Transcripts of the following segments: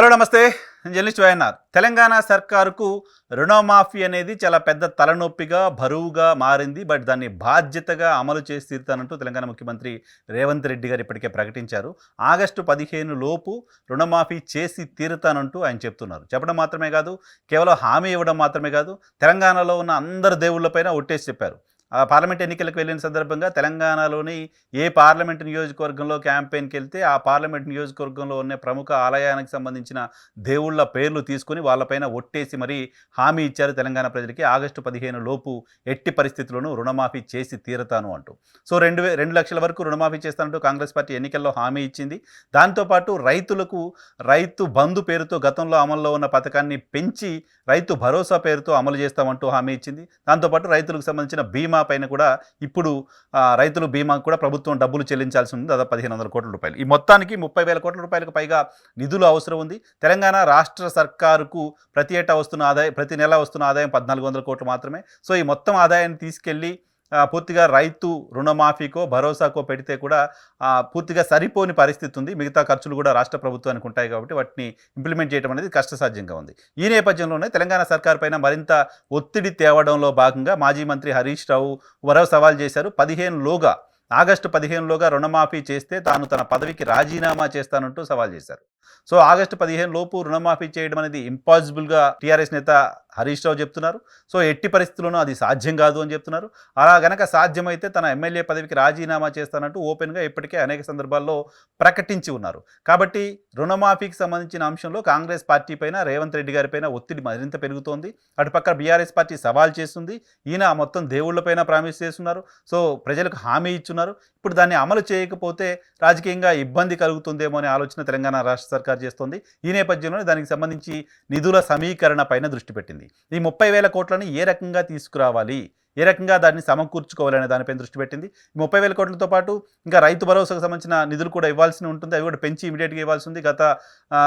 Hello నమస్తే. Journalist YNR. Telangana సర్కారుకు రుణమాఫీ అనేది చాలా పెద్ద తలనొప్పిగా బరువుగా మారింది. బట్ దాన్ని బాధ్యతగా అమలు చేసి తీరుతానంటూ తెలంగాణ ముఖ్యమంత్రి రేవంత్ రెడ్డి గారు ఇప్పటికే ప్రకటించారు. ఆగస్టు పదిహేను లోపు రుణమాఫీ చేసి తీరుతానంటూ ఆయన చెప్తున్నారు. చెప్పడం మాత్రమే కాదు కేవలం హామీ ఇవ్వడం మాత్రమే కాదు తెలంగాణలో ఉన్న అందరు దేవుళ్ళపైన ఒట్టేసి చెప్పారు. పార్లమెంట్ ఎన్నికలకు వెళ్ళిన సందర్భంగా తెలంగాణలోని ఏ పార్లమెంట్ నియోజకవర్గంలో క్యాంపెయిన్కి వెళ్తే ఆ పార్లమెంట్ నియోజకవర్గంలో ఉన్న ప్రముఖ ఆలయానికి సంబంధించిన దేవుళ్ళ పేర్లు తీసుకుని వాళ్ళపైన ఒట్టేసి మరీ హామీ ఇచ్చారు తెలంగాణ ప్రజలకి. ఆగస్టు పదిహేను లోపు ఎట్టి పరిస్థితుల్లోనూ రుణమాఫీ చేసి తీరతాను అంటూ. సో రెండు రెండు లక్షల వరకు రుణమాఫీ చేస్తానంటూ కాంగ్రెస్ పార్టీ ఎన్నికల్లో హామీ ఇచ్చింది. దాంతోపాటు రైతులకు రైతు బంధు పేరుతో గతంలో అమల్లో ఉన్న పథకాన్ని పెంచి రైతు భరోసా పేరుతో అమలు చేస్తామంటూ హామీ ఇచ్చింది. దాంతోపాటు రైతులకు సంబంధించిన బీమా పైన కూడా ఇప్పుడు రైతుల రైతులు బీమాకు కూడా ప్రభుత్వం డబ్బులు చెల్లించాల్సి ఉంది. దాదాపు పదిహేను వందల కోట్ల రూపాయలు. ఈ మొత్తానికి ముప్పై వేల కోట్ల రూపాయలకు పైగా నిధులు అవసరం ఉంది. తెలంగాణ రాష్ట్ర సర్కారుకు ప్రతి ఏటా వస్తున్న ఆదాయం ప్రతి నెల వస్తున్న ఆదాయం పద్నాలుగు వందల కోట్లు మాత్రమే. సో ఈ మొత్తం ఆదాయాన్ని తీసుకెళ్ళి పూర్తిగా రైతు రుణమాఫీకో భరోసాకో పెడితే కూడా పూర్తిగా సరిపోని పరిస్థితి ఉంది. మిగతా ఖర్చులు కూడా రాష్ట్ర ప్రభుత్వానికి ఉంటాయి కాబట్టి వాటిని ఇంప్లిమెంట్ చేయడం అనేది కష్టసాధ్యంగా ఉంది. ఈ నేపథ్యంలోనే తెలంగాణ సర్కార్ పైన మరింత ఒత్తిడి తేవడంలో భాగంగా మాజీ మంత్రి హరీష్ రావు మరో సవాల్ చేశారు. పదిహేనులోగా ఆగస్టు పదిహేనులోగా రుణమాఫీ చేస్తే తాను తన పదవికి రాజీనామా చేస్తానంటూ సవాల్ చేశారు. సో ఆగస్టు పదిహేను లోపు రుణమాఫీ చేయడం అనేది ఇంపాసిబుల్గా టీఆర్ఎస్ నేత హరీష్ రావు చెప్తున్నారు. సో ఎట్టి పరిస్థితుల్లోనూ అది సాధ్యం కాదు అని చెప్తున్నారు. అలా గనక సాధ్యమైతే తన ఎమ్మెల్యే పదవికి రాజీనామా చేస్తానంటూ ఓపెన్గా ఇప్పటికే అనేక సందర్భాల్లో ప్రకటించి ఉన్నారు. కాబట్టి రుణమాఫీకి సంబంధించిన అంశంలో కాంగ్రెస్ పార్టీ పైన రేవంత్ రెడ్డి గారిపైన ఒత్తిడి మరింత పెరుగుతోంది. అటుపక్క బీఆర్ఎస్ పార్టీ సవాల్ చేస్తుంది. ఈయన మొత్తం దేవుళ్ళపైన ప్రామిస్ చేస్తున్నారు. సో ప్రజలకు హామీ ఇచ్చున్నారు. ఇప్పుడు దాన్ని అమలు చేయకపోతే రాజకీయంగా ఇబ్బంది కలుగుతుందేమో అనే ఆలోచన తెలంగాణ రాష్ట్ర సర్కార్ చేస్తోంది. ఈ నేపథ్యంలో దానికి సంబంధించి నిధుల సమీకరణ పైన దృష్టి పెట్టింది. ఈ ముప్పై వేల కోట్లను ఏ రకంగా తీసుకురావాలి? ఏ రకంగా దాన్ని సమకూర్చుకోవాలనే దానిపై దృష్టి పెట్టింది. ముప్పై వేల కోట్లతో పాటు ఇంకా రైతు భరోసాకు సంబంధించిన నిధులు కూడా ఇవ్వాల్సి ఉంటుంది. అవి కూడా పెంచి ఇమీడియట్గా ఇవ్వాల్సి ఉంది గత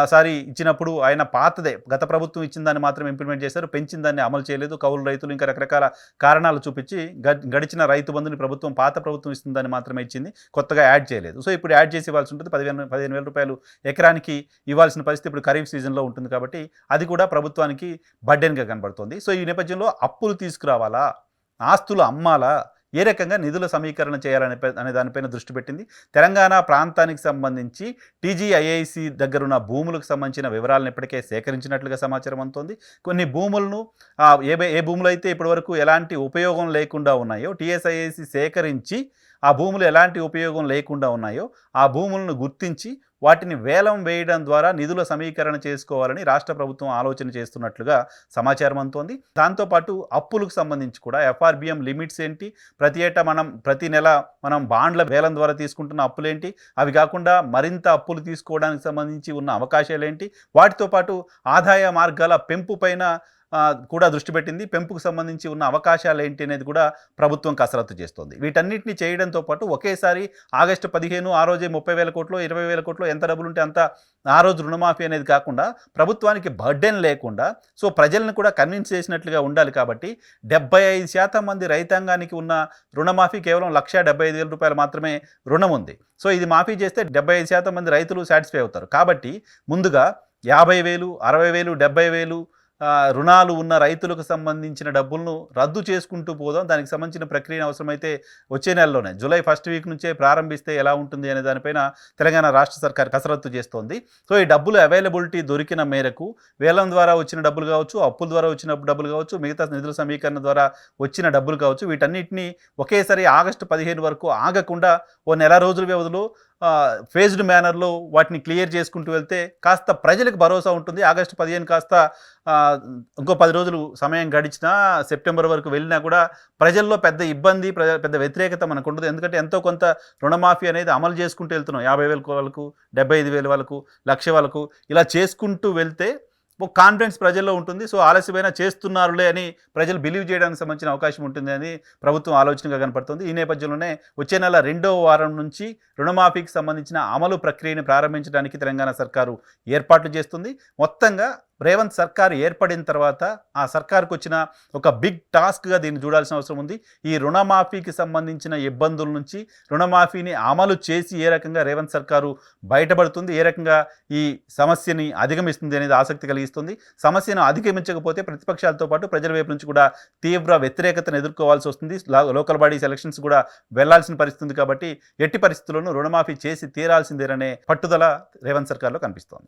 సారి ఇచ్చినప్పుడు ఆయన పాతదే. గత ప్రభుత్వం ఇచ్చిన దాన్ని మాత్రం ఇంప్లిమెంట్ చేశారు. పెంచిన దాన్ని అమలు చేయలేదు. కౌలు రైతులు ఇంకా రకరకాల కారణాలు చూపించి గ- గడిచిన రైతు బంధుని ప్రభుత్వం పాత ప్రభుత్వం ఇస్తుందని దాన్ని మాత్రమే ఇచ్చింది. కొత్తగా యాడ్ చేయలేదు. సో ఇప్పుడు యాడ్ చేసి ఇవ్వాల్సి ఉంటుంది. పదిహేను పదిహేను వేల రూపాయలు ఎకరానికి ఇవ్వాల్సిన పరిస్థితి ఇప్పుడు ఖరీఫ్ సీజన్లో ఉంటుంది కాబట్టి అది కూడా ప్రభుత్వానికి బడ్డెన్గా కనబడుతుంది. సో ఈ నేపథ్యంలో అప్పులు తీసుకురావాలా? ఆస్తులు అమ్మాలా ఏ రకంగా నిధుల సమీకరణ చేయాలనే అనే దానిపైన దృష్టి పెట్టింది. తెలంగాణ ప్రాంతానికి సంబంధించి టీజీఐఐసి దగ్గరున్న భూములకు సంబంధించిన వివరాలను ఇప్పటికే సేకరించినట్లుగా సమాచారం అందుతోంది. కొన్ని భూములను ఏ ఏ భూములు అయితే ఇప్పటివరకు ఎలాంటి ఉపయోగం లేకుండా ఉన్నాయో టీఎస్ఐఐసి సేకరించి ఆ భూములు ఎలాంటి ఉపయోగం లేకుండా ఉన్నాయో ఆ భూములను గుర్తించి వాటిని వేలం వేయడం ద్వారా నిధుల సమీకరణ చేసుకోవాలని రాష్ట్ర ప్రభుత్వం ఆలోచన చేస్తున్నట్లుగా సమాచారం అందుతోంది. దాంతోపాటు అప్పులకు సంబంధించి కూడా ఎఫ్ఆర్బిఎం లిమిట్స్ ఏంటి? ప్రతి ఏటా మనం ప్రతి నెల మనం బాండ్ల వేలం ద్వారా తీసుకుంటున్న అప్పులేంటి? అవి కాకుండా మరింత అప్పులు తీసుకోవడానికి సంబంధించి ఉన్న అవకాశాలు ఏంటి వాటితో పాటు ఆదాయ మార్గాల పెంపు పైన కూడా దృష్టి పెట్టింది. పెంపుకు సంబంధించి ఉన్న అవకాశాలు ఏంటి అనేది కూడా ప్రభుత్వం కసరత్తు చేస్తోంది. వీటన్నిటిని చేయడంతో పాటు ఒకేసారి ఆగస్టు పదిహేను ఆ రోజే ముప్పై వేల కోట్లు ఇరవై వేల కోట్లు ఎంత డబ్బులు ఉంటే అంత ఆ రోజు రుణమాఫీ అనేది కాకుండా ప్రభుత్వానికి బర్డెన్ లేకుండా సో ప్రజలను కూడా కన్విన్స్ చేసినట్లుగా ఉండాలి కాబట్టి డెబ్బై ఐదు శాతం మంది రైతాంగానికి ఉన్న రుణమాఫీ కేవలం లక్ష డెబ్బై ఐదు వేల రూపాయలు మాత్రమే రుణం ఉంది. సో ఇది మాఫీ చేస్తే డెబ్బై ఐదు శాతం మంది రైతులు సాటిస్ఫై అవుతారు. కాబట్టి ముందుగా యాభై వేలు అరవై వేలు డెబ్బై వేలు రుణాలు ఉన్న రైతులకు సంబంధించిన డబ్బులను రద్దు చేసుకుంటూ పోదాం. దానికి సంబంధించిన ప్రక్రియను అవసరమైతే వచ్చే నెలలోనే జూలై ఫస్ట్ వీక్ నుంచే ప్రారంభిస్తే ఎలా ఉంటుంది అనే దానిపైన తెలంగాణ రాష్ట్ర సర్కార్ కసరత్తు చేస్తోంది. సో ఈ డబ్బులు అవైలబిలిటీ దొరికిన మేరకు వేలం ద్వారా వచ్చిన డబ్బులు కావచ్చు అప్పుల ద్వారా వచ్చిన డబ్బులు కావచ్చు మిగతా నిధుల సమీకరణ ద్వారా వచ్చిన డబ్బులు కావచ్చు వీటన్నిటిని ఒకేసారి ఆగస్టు పదిహేను వరకు ఆగకుండా ఓ నెల రోజుల వ్యవధిలో ఫేజ్డ్ మేనర్లో వాటిని క్లియర్ చేసుకుంటూ వెళ్తే కాస్త ప్రజలకు భరోసా ఉంటుంది. ఆగస్టు పదిహేను కాస్త ఇంకో పది రోజులు సమయం గడిచినా సెప్టెంబర్ వరకు వెళ్ళినా కూడా ప్రజల్లో పెద్ద ఇబ్బంది ప్రజ పెద్ద వ్యతిరేకత మనకు ఉండదు ఎందుకంటే ఎంతో కొంత రుణమాఫీ అనేది అమలు చేసుకుంటూ వెళ్తున్నాం. యాభై వేల వాళ్ళకు డెబ్బై ఐదు వేల వాళ్ళకు లక్ష వాళ్ళకు ఇలా చేసుకుంటూ వెళ్తే ఒక కాన్ఫిడెన్స్ ప్రజల్లో ఉంటుంది. సో ఆలస్యమైన చేస్తున్నారులే అని ప్రజలు బిలీవ్ చేయడానికి సంబంధించిన అవకాశం ఉంటుంది అని ప్రభుత్వం ఆలోచనగా కనపడుతుంది. ఈ నేపథ్యంలోనే వచ్చే నెల రెండో వారం నుంచి రుణమాఫీకి సంబంధించిన అమలు ప్రక్రియను ప్రారంభించడానికి తెలంగాణ సర్కారు ఏర్పాట్లు చేస్తుంది. మొత్తంగా రేవంత్ సర్కార్ ఏర్పడిన తర్వాత ఆ సర్కార్కు వచ్చిన ఒక బిగ్ టాస్క్గా దీన్ని చూడాల్సిన అవసరం ఉంది. ఈ రుణమాఫీకి సంబంధించిన ఇబ్బందుల నుంచి రుణమాఫీని అమలు చేసి ఏ రకంగా రేవంత్ సర్కారు బయటపడుతుంది ఏ రకంగా ఈ సమస్యని అధిగమిస్తుంది అనేది ఆసక్తి కలిగిస్తుంది. సమస్యను అధిగమించకపోతే ప్రతిపక్షాలతో పాటు ప్రజల వైపు నుంచి కూడా తీవ్ర వ్యతిరేకతను ఎదుర్కోవాల్సి వస్తుంది. లా- లోకల్ బాడీస్ ఎలక్షన్స్ కూడా వెళ్ళాల్సిన పరిస్థితి ఉంది కాబట్టి ఎట్టి పరిస్థితుల్లోనూ రుణమాఫీ చేసి తీరాల్సిందేననే పట్టుదల రేవంత్ సర్కార్లో కనిపిస్తోంది.